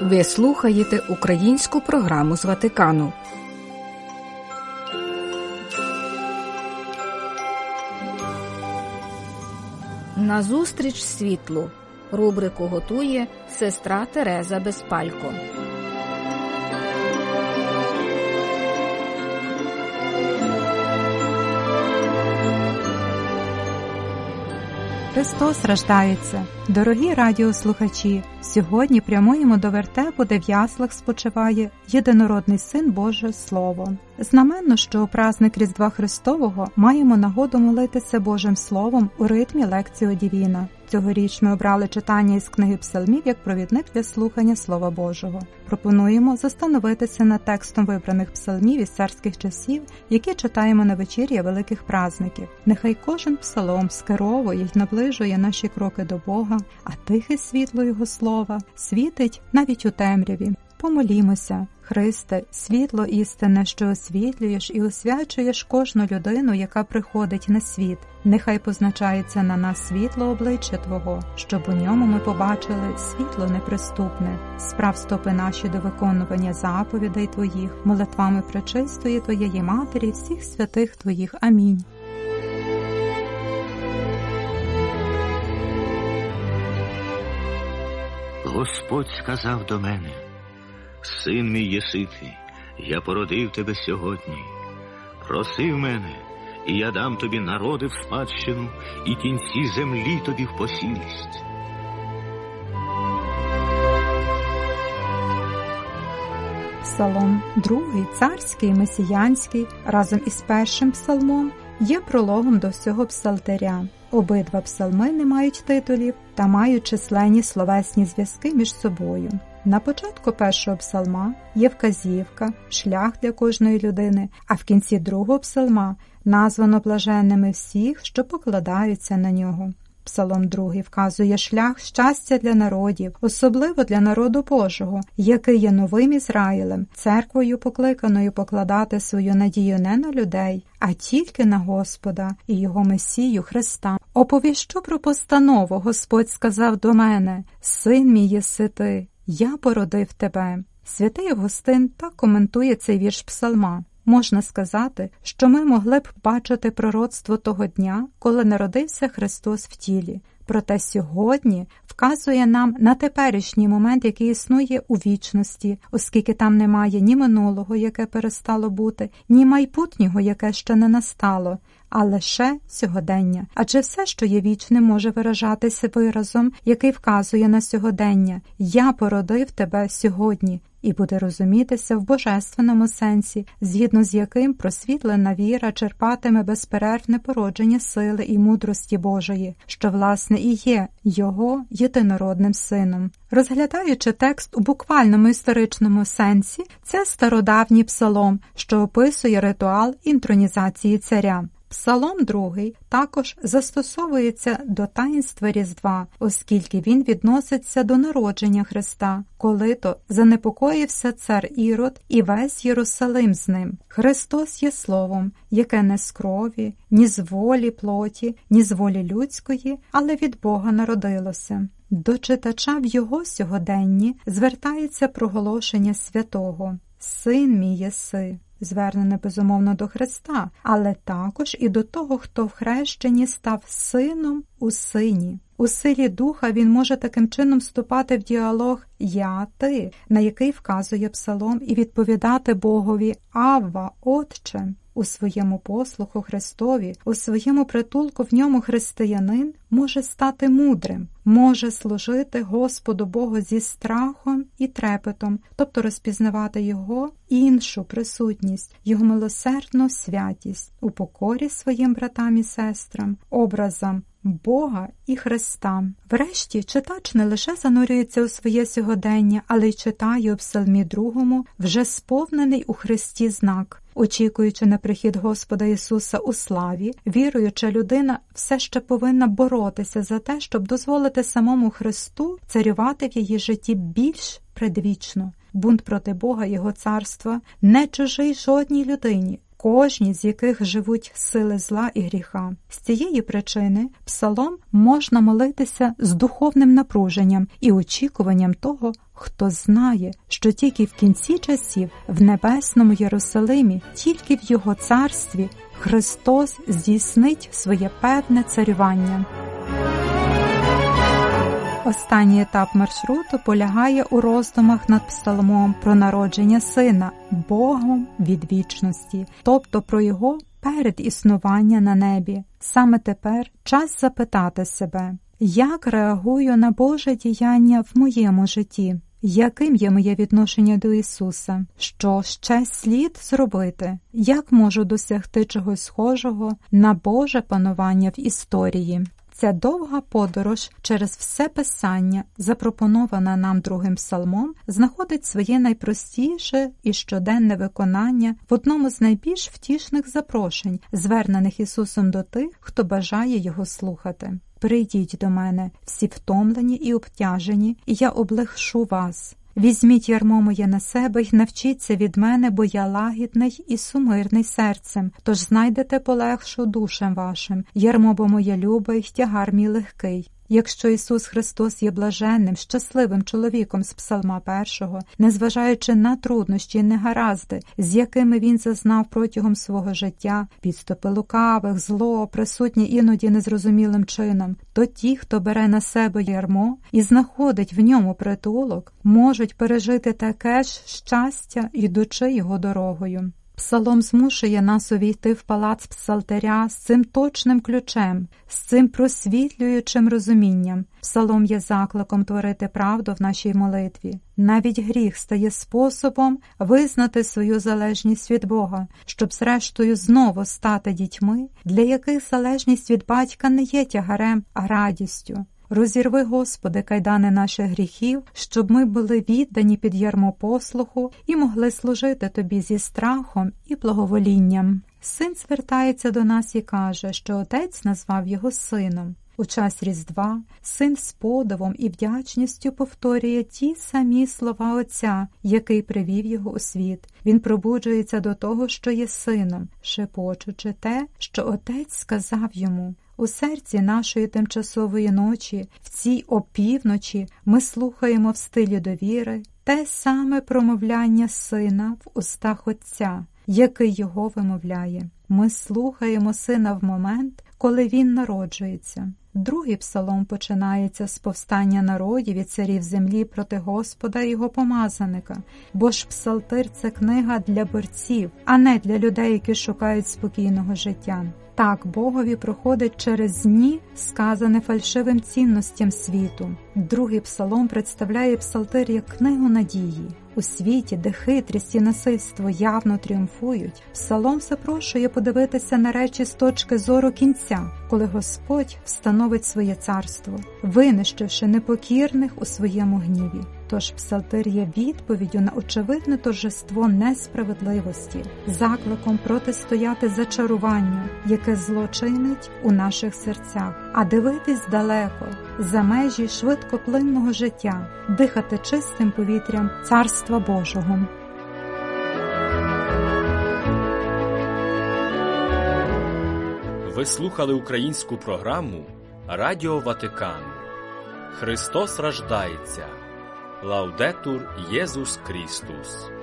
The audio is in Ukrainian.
Ви слухаєте українську програму з Ватикану. Назустріч світлу. Рубрику готує сестра Тереза Безпалько. Христос рождається. Дорогі радіослухачі, сьогодні прямуємо до вертепу, де в яслах спочиває єдинородний син Боже Слово. Знаменно, що у праздник Різдва Христового маємо нагоду молитися Божим Словом у ритмі лекції Дівіна. Цьогоріч ми обрали читання із книги псалмів як провідник для слухання Слова Божого. Пропонуємо застановитися над текстом вибраних псалмів із царських часів, які читаємо на вечір'я великих праздників. Нехай кожен псалом скеровує й наближує наші кроки до Бога, а тихе світло Його слова світить навіть у темряві. Помолімося, Христе, світло істинне, що освітлюєш і освячуєш кожну людину, яка приходить на світ. Нехай позначається на нас світло обличчя Твого, щоб у ньому ми побачили світло неприступне, справ стопи наші до виконування заповідей Твоїх, молитвами пречистої Твоєї Матері, всіх святих Твоїх. Амінь. Господь сказав до мене, син мій єси я породив тебе сьогодні. Проси в мене, і я дам тобі народи в спадщину, і кінці землі тобі в посілість. Псалом, другий, царський, месіянський, разом із першим псалмом є прологом до всього псалтиря. Обидва псалми не мають титулів та мають численні словесні зв'язки між собою. На початку першого псалма є вказівка, шлях для кожної людини, а в кінці другого псалма названо блаженними всіх, що покладаються на нього. Псалом 2 вказує шлях щастя для народів, особливо для народу Божого, який є новим Ізраїлем, церквою покликаною покладати свою надію не на людей, а тільки на Господа і його Месію Христа. Оповіщу про постанову Господь сказав до мене: Син мій єси ти, я породив тебе. Святий Августин так коментує цей вірш псалма. Можна сказати, що ми могли б бачити пророцтво того дня, коли народився Христос в тілі. Проте сьогодні вказує нам на теперішній момент, який існує у вічності, оскільки там немає ні минулого, яке перестало бути, ні майбутнього, яке ще не настало, а лише сьогодення. Адже все, що є вічним, може виражатися виразом, який вказує на сьогодення Я породив тебе сьогодні. І буде розумітися в божественному сенсі, згідно з яким просвітлена віра черпатиме безперервне породження сили і мудрості Божої, що, власне, і є його єдинородним сином. Розглядаючи текст у буквальному історичному сенсі, це стародавній псалом, що описує ритуал інтронізації царя. Псалом другий також застосовується до таїнства Різдва, оскільки він відноситься до народження Христа, коли то занепокоївся цар Ірод і весь Єрусалим з ним. Христос є словом, яке не з крові, ні з волі плоті, ні з волі людської, але від Бога народилося. До читача в його сьогоденні звертається проголошення святого Син мій єси звернене безумовно до Христа, але також і до того, хто в хрещенні став сином у сині. У силі духа він може таким чином вступати в діалог Я ти, на який вказує псалом, і відповідати Богові Авва, Отче. У своєму послуху Христові, у своєму притулку в ньому християнин може стати мудрим, може служити Господу Богу зі страхом і трепетом, тобто розпізнавати Його іншу присутність, Його милосердну святість у покорі своїм братам і сестрам, образам Бога і Христа. Врешті читач не лише занурюється у своє сьогодення, але й читає у псалмі другому вже сповнений у Христі знак. Очікуючи на прихід Господа Ісуса у славі, віруюча людина все ще повинна боротися за те, щоб дозволити самому Христу царювати в її житті більш предвічно. Бунт проти Бога Його царства не чужий жодній людині, кожній з яких живуть сили зла і гріха. З цієї причини псалом можна молитися з духовним напруженням і очікуванням того, хто знає, що тільки в кінці часів в небесному Єрусалимі, тільки в його царстві Христос здійснить своє певне царювання. Останній етап маршруту полягає у роздумах над псалмом про народження сина Богом від вічності, тобто про його передіснування на небі. Саме тепер час запитати себе, як реагую на Боже діяння в моєму житті. Яким є моє відношення до Ісуса? Що ще слід зробити? Як можу досягти чогось схожого на Боже панування в історії? Ця довга подорож через все писання, запропонована нам другим псалмом, знаходить своє найпростіше і щоденне виконання в одному з найбільш втішних запрошень, звернених Ісусом до тих, хто бажає його слухати. Прийдіть до мене, всі втомлені і обтяжені, і я облегшу вас. Візьміть ярмо моє на себе й навчіться від мене, бо я лагідний і сумирний серцем, тож знайдете полегшу душем вашим, ярмо бо моє любе й тягар мій легкий. Якщо Ісус Христос є блаженним, щасливим чоловіком з Псалма першого, незважаючи на труднощі і негаразди, з якими він зазнав протягом свого життя, підступи лукавих, зло, присутні іноді незрозумілим чином, то ті, хто бере на себе ярмо і знаходить в ньому притулок, можуть пережити таке ж щастя, йдучи його дорогою. Псалом змушує нас увійти в палац псалтаря з цим точним ключем, з цим просвітлюючим розумінням. Псалом є закликом творити правду в нашій молитві. Навіть гріх стає способом визнати свою залежність від Бога, щоб, зрештою, знову стати дітьми, для яких залежність від батька не є тягарем, а радістю. Розірви, Господи, кайдани наших гріхів, щоб ми були віддані під ярмо послуху і могли служити Тобі зі страхом і благоволінням. Син звертається до нас і каже, що отець назвав його сином. У час Різдва син з подивом і вдячністю повторює ті самі слова Отця, який привів його у світ. Він пробуджується до того, що є сином, шепочучи те, що отець сказав йому. У серці нашої тимчасової ночі, в цій опівночі, ми слухаємо в стилі довіри те саме промовляння сина в устах Отця, який його вимовляє. Ми слухаємо сина в момент, коли він народжується. Другий псалом починається з повстання народів і царів землі проти Господа і його помазаника, бо ж псалтир це книга для борців, а не для людей, які шукають спокійного життя. Так Богові проходить через дні, сказане фальшивим цінностям світу. Другий псалом представляє псалтир як книгу надії. У світі, де хитрість і насильство явно тріумфують, псалом запрошує подивитися на речі з точки зору кінця, коли Господь встановить своє царство, винищивши непокірних у своєму гніві. Тож псалтир є відповіддю на очевидне торжество несправедливості, закликом протистояти зачаруванню, яке злочинить у наших серцях, а дивитись далеко, за межі швидкоплинного життя, дихати чистим повітрям Царства Божого. Ви слухали українську програму Радіо Ватикан. Христос рождається. Laudetur Jēzus Kristus!